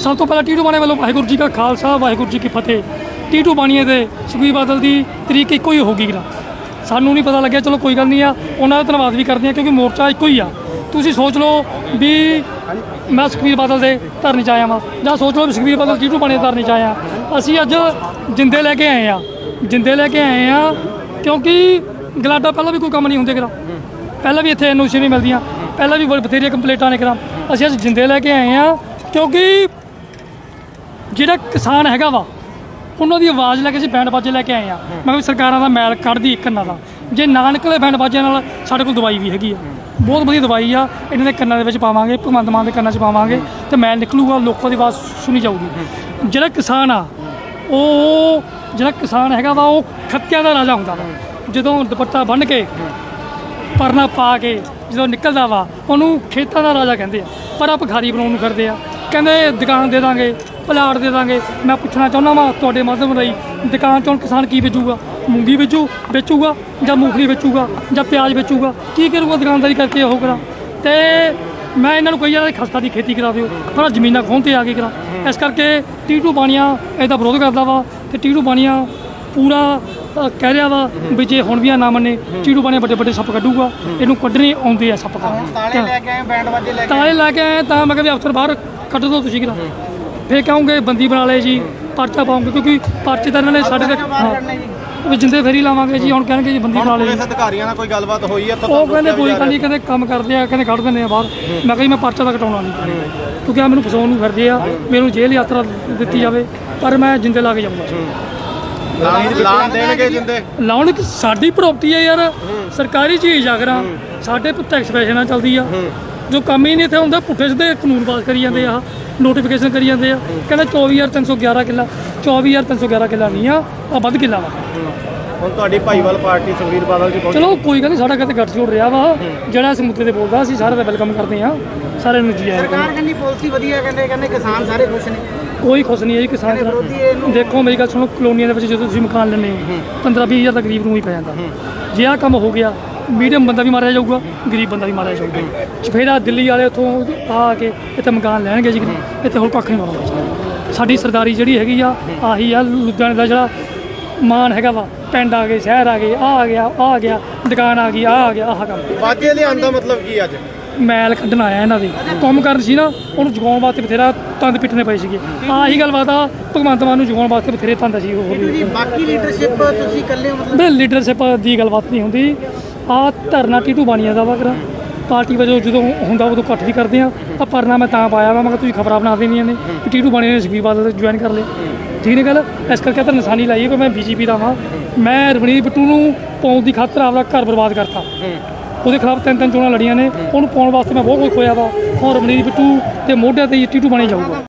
ਸਭ ਤੋਂ ਪਹਿਲਾਂ ਟੀਟੂ ਬਾਣੀ ਵੱਲੋਂ ਵਾਹਿਗੁਰੂ ਜੀ ਕਾ ਖਾਲਸਾ, ਵਾਹਿਗੁਰੂ ਜੀ ਕੀ ਫਤਿਹ। ਟੀਟੂ ਬਾਣੀ ਦੇ ਸੁਖਬੀਰ ਬਾਦਲ ਦੀ ਤਰੀਕ ਇੱਕੋ ਹੀ ਹੋਊਗੀ gra ਸਾਨੂੰ ਨਹੀਂ ਪਤਾ ਲੱਗਿਆ, ਚਲੋ ਕੋਈ ਗੱਲ ਨਹੀਂ ਆ, ਉਹਨਾਂ ਦਾ ਧੰਨਵਾਦ ਵੀ ਕਰਦੇ ਆ ਕਿਉਂਕਿ ਮੋਰਚਾ ਇੱਕੋ ਹੀ ਆ। ਤੁਸੀਂ ਸੋਚ ਲਓ ਵੀ ਮੈਂ ਸੁਖਬੀਰ ਬਾਦਲ ਦੇ ਧਰਨੇ 'ਚ ਆਇਆ ਵਾਂ, ਜਾਂ ਸੋਚ ਲਓ ਵੀ ਸੁਖਬੀਰ ਬਾਦਲ ਟੀਟੂ ਬਾਣੀ ਦੇ ਧਰਨੇ 'ਚ ਆਇਆ। ਅਸੀਂ ਅੱਜ ਜਿੰਦੇ ਲੈ ਕੇ ਆਏ ਆ, ਜਿੰਦੇ ਲੈ ਕੇ ਆਏ ਆ, ਕਿਉਂਕਿ ਗਲਾਡਾ ਪਹਿਲਾਂ ਵੀ ਕੋਈ ਕੰਮ ਨਹੀਂ ਹੁੰਦੇ ਕਰਾ। ਪਹਿਲਾਂ ਵੀ ਇੱਥੇ ਐਨਓਸੀ ਨਹੀਂ ਮਿਲਦੀਆਂ, ਪਹਿਲਾਂ ਵੀ ਬਥੇਰੀਆਂ ਕੰਪਲੇਂਟਾਂ ਨੇ ਕਰਾ। ਅਸੀਂ ਅੱਜ ਜਿੰਦੇ ਲੈ ਕੇ ਆਏ ਆ, ਕਿਉਂਕਿ ਜਿਹੜਾ ਕਿਸਾਨ ਹੈਗਾ ਵਾ ਉਹਨਾਂ ਦੀ ਆਵਾਜ਼ ਲੈ ਕੇ ਅਸੀਂ ਬੈਂਡ ਬਾਜੇ ਲੈ ਕੇ ਆਏ ਆ। ਮੈਂ ਕਿਹਾ ਵੀ ਸਰਕਾਰਾਂ ਦਾ ਮੈਲ ਕੱਢਦੀ ਕੰਨਾਂ ਦਾ। ਜੇ ਨਾ ਨਿਕਲੇ ਬੈਂਡ ਬਾਜਿਆਂ ਨਾਲ ਸਾਡੇ ਕੋਲ ਦਵਾਈ ਵੀ ਹੈਗੀ ਆ। ਬਹੁਤ ਵਧੀਆ ਦਵਾਈ ਆ ਇਹਨਾਂ ਦੇ ਕੰਨਾਂ ਦੇ ਵਿੱਚ ਪਾਵਾਂਗੇ ਭਗਵੰਤ ਮਾਨ ਦੇ ਕੰਨਾਂ 'ਚ ਪਾਵਾਂਗੇ ਤੇ ਮੈਲ ਨਿਕਲੂਗਾ ਲੋਕਾਂ ਦੀ ਆਵਾਜ਼ ਸੁਣੀ ਜਾਊਗੀ। ਜਿਹੜਾ ਕਿਸਾਨ ਆ ਉਹ ਜਿਹੜਾ ਕਿਸਾਨ ਹੈਗਾ ਵਾ ਉਹ ਖੱਤਿਆਂ ਦਾ ਰਾਜਾ ਹੁੰਦਾ ਵਾ। ਜਦੋਂ ਦੁਪੱਟਾ ਬੰਨ੍ਹ ਕੇ ਪਰਨਾ ਪਾ ਕੇ ਜਦੋਂ ਨਿਕਲਦਾ ਵਾ ਉਹਨੂੰ ਖੇਤਾਂ ਦਾ ਰਾਜਾ ਕਹਿੰਦੇ ਆ। ਪਰ ਆ ਭਿਖਾਰੀ ਬਣਾਉਣ ਨੂੰ ਫਿਰਦੇ ਆ। ਕਹਿੰਦੇ ਦੁਕਾਨ ਦੇ ਦਾਂਗੇ। ਪਲਾਟ ਦੇ ਦਾਂਗੇ। ਮੈਂ ਪੁੱਛਣਾ ਚਾਹੁੰਦਾ ਵਾਂ ਤੁਹਾਡੇ ਮਾਧਿਅਮ ਰਾਹੀਂ ਦੁਕਾਨ ਚੋਂ ਕਿਸਾਨ ਕੀ ਵੇਚੂਗਾ? ਮੂੰਗੀ ਵੇਚੂ ਵੇਚੂਗਾ ਜਾਂ ਮੂੰਗਫਲੀ ਵੇਚੂਗਾ ਜਾਂ ਪਿਆਜ਼ ਵੇਚੂਗਾ? ਕੀ ਕਰੂਗਾ ਦੁਕਾਨਦਾਰੀ ਕਰਕੇ ਉਹ ਕਰਾਂ? ਤੇ ਮੈਂ ਇਹਨਾਂ ਨੂੰ ਕਹੀ ਜਾਂਦਾ ਖਸਤਾ ਦੀ ਖੇਤੀ ਕਰਾ ਦਿਓ ਪਰ ਜ਼ਮੀਨਾਂ ਖੋਹਣ ਤੇ ਆ ਕੇ ਕਰਾਂ। ਇਸ ਕਰਕੇ ਟੀਟੂ ਬਾਣੀਆਂ ਇਹਦਾ ਵਿਰੋਧ ਕਰਦਾ ਵਾ ਤੇ ਟੀਟੂ ਬਾਣੀਆਂ ਪੂਰਾ ਕਹਿ ਰਿਹਾ ਵਾ ਵੀ ਜੇ ਹੁਣ ਵੀ ਆ ਨਾ ਮੰਨੇ ਟੀਟੂ ਬਾਣੀਆਂ ਵੱਡੇ ਵੱਡੇ ਸੱਪ ਕੱਢੂਗਾ ਇਹਨੂੰ ਕੱਢਣੇ ਆਉਂਦੇ ਆ ਸੱਪ ਤਾਲੇ ਲੈ ਕੇ ਆਏ ਬੈਂਡ ਵਾਜੇ ਲੈ ਕੇ ਤਾਲੇ ਲੈ ਕੇ ਆਏ ਤਾਂ ਮੈਂ ਕਿਹਾ ਵੀ ਅਫਸਰ ਬਾਹਰ ਕੱਢ ਦੋ ਤੁਸੀਂ ਕਿਰਾ ਫੇਰ ਕਹੋਗੇ ਬੰਦੀ ਬਣਾ ਲਏ ਜੀ ਪਰਚਾ ਪਾਉਂਗੇ ਕਿਉਂਕਿ ਪਰਚੇ ਤਾਂ ਇਹਨਾਂ ਨੇ ਸਾਡੇ ਤੇ ਹਾਂ। ਵੀ ਜਿੰਦੇ ਫੇਰੀ ਲਾਵਾਂਗੇ ਜੀ ਹੁਣ ਕਹਿਣਗੇ ਜੀ ਬੰਦੀ ਬਣਾ ਲਏ ਜੀ। ਪੁਲਿਸ ਅਧਿਕਾਰੀਆਂ ਨਾਲ ਕੋਈ ਗੱਲਬਾਤ ਹੋਈ ਹੈ ਤਾਂ ਉਹ ਕਹਿੰਦੇ ਕੋਈ ਗੱਲ ਨਹੀਂ ਕਹਿੰਦੇ ਕੰਮ ਕਰਦੇ ਆ ਕਹਿੰਦੇ ਕੱਢ ਦਿੰਦੇ ਆ ਬਾਹਰ। ਮੈਂ ਕਿਹਾ ਜੀ ਮੈਂ ਪਰਚਾ ਤਾਂ ਕਟਾਉਣਾ ਨਹੀਂ। ਕਿਉਂਕਿ ਆ ਮੈਨੂੰ ਫਸਾਉਣ ਨੂੰ ਫਿਰਦੇ ਆ ਮੈਨੂੰ ਜੇਲ੍ਹ ਯਾਤਰਾ ਦਿੱਤੀ ਜਾਵੇ ਪਰ ਮੈਂ ਜਿੰਦੇ ਲਾ ਕੇ ਜਾਊਂਗਾ। ਲਾਣ ਦੇਣਗੇ ਜਿੰਦੇ? ਲਾਉਣ ਕਿ ਸਾਡੀ ਪ੍ਰਾਪਰਟੀ ਹੈ ਯਾਰ ਸਰਕਾਰੀ ਚੀਜ਼ ਆ ਕਰਾਂ ਸਾਡੇ ਪੁੱਤ ਐਕਸਪ੍ਰੈਸ਼ਨ ਨਾਲ ਚੱਲਦੀ ਆ। ਜੋ ਕੰਮ ਹੀ ਨਹੀਂ ਇੱਥੇ ਹੁੰਦਾ ਪੁੱਠੇ ਸਿੱਧੇ ਕਾਨੂੰਨ ਪਾਸ ਕਰੀ ਜਾਂਦੇ ਆ ਨੋਟੀਫਿਕੇਸ਼ਨ ਕਰੀ ਜਾਂਦੇ ਆ। ਕਹਿੰਦਾ 24311 ਕਿੱਲਾ 24311 ਕਿੱਲਾ ਨਹੀਂ ਆ ਆ ਵੱਧ ਕਿੱਲਾ ਵਾ। ਹੁਣ ਤੁਹਾਡੀ ਭਾਈਵਾਲ ਪਾਰਟੀ ਸੁਖਵੀਰ ਬਾਦਲ ਜੀ ਪਹੁੰਚੀ। ਚਲੋ ਕੋਈ ਗੱਲ ਨਹੀਂ ਸਾਡਾ ਕਿਤੇ ਗੱਠ ਜੋੜ ਰਿਹਾ ਵਾ। ਜਿਹੜਾ ਇਸ ਮੁੱਦੇ ਤੇ ਬੋਲਦਾ ਅਸੀਂ ਸਾਰੇ ਦਾ ਵੈਲਕਮ ਕਰਦੇ ਆ ਸਾਰਿਆਂ ਨੂੰ ਜੀ ਆਇਆਂ ਸਰਕਾਰ ਕਹਿੰਦੀ ਪਾਲਿਸੀ ਵਧੀਆ ਕਹਿੰਦੇ ਕਹਿੰਦੇ ਕਿਸਾਨ ਸਾਰੇ ਖੁਸ਼ ਨੇ। ਕੋਈ ਖੁਸ਼ ਨਹੀਂ ਹੈ ਜੀ ਕਿਸਾਨ ਦੇਖੋ ਮੇਰੀ ਗੱਲ ਸੁਣੋ ਕਲੋਨੀਆਂ ਦੇ ਵਿੱਚ ਜਦੋਂ ਤੁਸੀਂ ਮਕਾਨ ਲੈਂਦੇ ਹੋ 15 20 ਹਜ਼ਾਰ ਦਾ ਗਰੀਬ ਨੂੰ ਹੀ ਪੈ ਜਾਂਦਾ। ਜੇ ਆਹ ਕੰਮ ਹੋ ਗਿਆ ਮੀਡੀਅਮ ਬੰਦਾ ਵੀ ਮਾਰਿਆ ਜਾਊਗਾ ਗਰੀਬ ਬੰਦਾ ਵੀ ਮਾਰਿਆ ਜਾਊਗਾ। ਚਫੇਰਾ ਦਿੱਲੀ ਵਾਲੇ ਉੱਥੋਂ ਆ ਕੇ ਇੱਥੇ ਮਕਾਨ ਲੈਣਗੇ ਜੀ ਇੱਥੇ ਹੋਰ ਕੱਖ ਨਹੀਂ ਹੋਣਾ ਸਾਡੀ ਸਰਦਾਰੀ ਜਿਹੜੀ ਹੈਗੀ ਆ ਆਹੀ ਆ ਲੁਧਿਆਣੇ ਦਾ ਜਿਹੜਾ ਮਾਨ ਹੈਗਾ ਵਾ ਪਿੰਡ ਆ ਗਏ ਸ਼ਹਿਰ ਆ ਗਏ ਆ ਆ ਗਿਆ ਆ ਆ ਗਿਆ ਦੁਕਾਨ ਆ ਗਈ ਆ ਆ ਗਿਆ ਆਹ ਕੰਮ। ਬਾਜੇ ਲਿਆਉਣ ਦਾ ਮਤਲਬ ਕੀ ਅੱਜ? ਮੈਲ ਕੱਢਣ ਆਇਆ ਇਹਨਾਂ ਦੇ। ਕੰਮ ਕਰਨ ਸੀ ਨਾ ਉਹਨੂੰ ਜਗਾਉਣ ਵਾਸਤੇ ਬਥੇਰਾ ਤੰਦ ਪਿੱਟਣੇ ਪਏ ਸੀਗੇ। ਆਹੀ ਗੱਲਬਾਤ ਆ ਭਗਵੰਤ ਮਾਨ ਨੂੰ ਜਗਾਉਣ ਵਾਸਤੇ ਬਥੇਰੇ ਤੰਦ ਸੀ ਵੀ ਬਾਕੀ ਲੀਡਰਸ਼ਿਪ ਤੁਸੀਂ ਇਕੱਲੇ ਮਤਲਬ? ਲੀਡਰਸ਼ਿਪ ਦੀ ਗੱਲਬਾਤ ਨਹੀਂ ਹੁੰਦੀ। ਆ ਧਰਨਾ ਟੀਟੂ ਬਾਣੀਆਂ ਦਾ ਵਾ ਕਰਾ ਪਾਰਟੀ ਵਜੋਂ ਜਦੋਂ ਹੁੰਦਾ ਉਦੋਂ ਇਕੱਠ ਵੀ ਕਰਦੇ ਆ। ਆ ਪਰਨਾ ਮੈਂ ਤਾਂ ਪਾਇਆ ਵਾ, ਮੈਂ ਕਿਹਾ ਤੁਸੀਂ ਖਬਰਾਂ ਬਣਾ ਦੇਣੀਆਂ ਨੇ ਕਿ ਟੀਟੂ ਬਾਣੀਆਂ ਨੇ ਸੁਖਬੀਰ ਬਾਦਲ ਜੁਆਇਨ ਕਰ ਲਿਆ ਠੀਕ ਨੇ ਗੱਲ? ਇਸ ਕਰਕੇ ਤਾਂ ਨਿਸ਼ਾਨੀ ਲਾਈ ਹੈ ਕਿ ਮੈਂ ਬੀਜੇਪੀ ਦਾ ਵਾਂ। ਮੈਂ ਰਵਨੀਤ ਬਿੱਟੂ ਨੂੰ ਪਾਉਣ ਦੀ ਖਾਤਰ ਆਪਦਾ ਘਰ ਬਰਬਾਦ ਕਰਤਾ। ਉਹਦੇ ਖਿਲਾਫ ਤਿੰਨ ਤਿੰਨ ਚੋਣਾਂ ਲੜੀਆਂ ਨੇ। ਉਹਨੂੰ ਪਾਉਣ ਵਾਸਤੇ ਮੈਂ ਬਹੁਤ ਕੁਝ ਖੋਇਆ ਵਾ। ਹੁਣ ਰਵਨੀਤ ਬਿੱਟੂ ਤੇ ਮੋਢਿਆਂ ਤੇ ਹੀ ਟੀਟੂ ਬਣੇ ਜਾਊਗਾ।